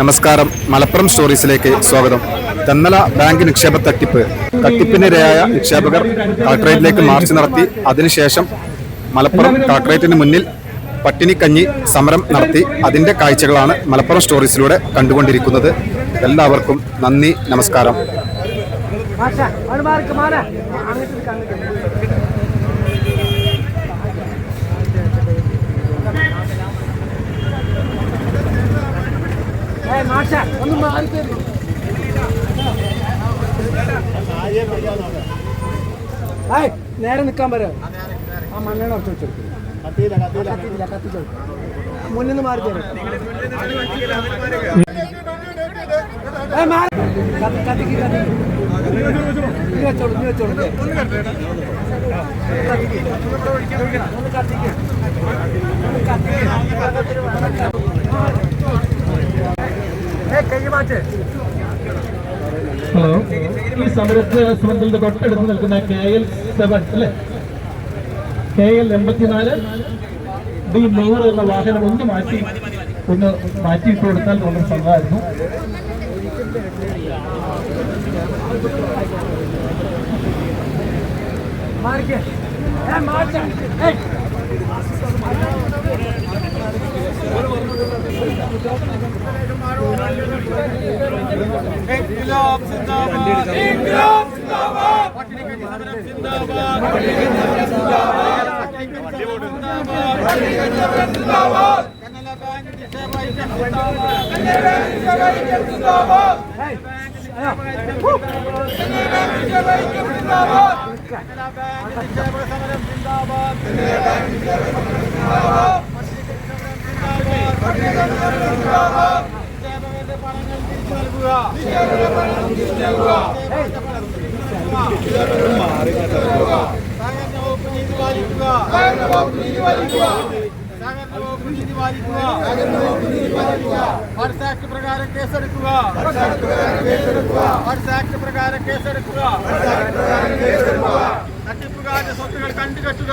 നമസ്കാരം. മലപ്പുറം സ്റ്റോറീസിലേക്ക് സ്വാഗതം. തെന്നല ബാങ്ക് നിക്ഷേപ തട്ടിപ്പ്. തട്ടിപ്പിനിരയായ നിക്ഷേപകർ കളക്ടറേറ്റിലേക്ക് മാർച്ച് നടത്തി. അതിനുശേഷം മലപ്പുറം കളക്ടറേറ്റിന് മുന്നിൽ പട്ടിണിക്കഞ്ഞി സമരം നടത്തി. അതിന്റെ കാഴ്ചകളാണ് മലപ്പുറം സ്റ്റോറീസിലൂടെ കണ്ടുകൊണ്ടിരിക്കുന്നത്. എല്ലാവർക്കും നന്ദി നമസ്കാരം. നേരെ നിൽക്കാൻ പറയാം ആ മണ്ണെണ്ണ ഉറച്ചു വെച്ചെടുക്കും. കത്തിയില്ല കത്തിച്ചു മുന്നിൽ നിന്ന് മാറി. തരും കത്തിക്ക്. കത്തിക്ക്. വെച്ചോളൂ ഹലോ ഈ സമരത്തെ സംബന്ധിച്ച് തൊട്ടടുത്ത് നിൽക്കുന്ന കെ എൽ സെവൻ അല്ലേ? കെ എൽ എൺപത്തിനാല്. ഡി നൂറ് എന്ന വാഹനം ഒന്ന് മാറ്റി ഒന്ന് മാറ്റിയിട്ട് കൊടുത്താൽ നമ്മൾ സംഭവമായിരുന്നു മാർക്ക് ഏ. മാറ്റ ഏയ് ഇൻക്ലാബ് സിന്ദാബാദ് ഇൻക്ലാബ് സിന്ദാബാദ് പട്ടിണിക്കഞ്ഞി സമരം സിന്ദാബാദ് പട്ടിണിക്കഞ്ഞി സമരം സിന്ദാബാദ് പട്ടിണിക്കഞ്ഞി സമരം സിന്ദാബാദ് കന്നഡ വാട്സ് ആക്ട് പ്രകാരം കേസെടുക്കുക വാട്സ് ആക്ട് പ്രകാരം കേസെടുക്കുക തട്ടിപ്പുകാരുടെ സ്വത്തുകൾ കണ്ടുകെട്ടുക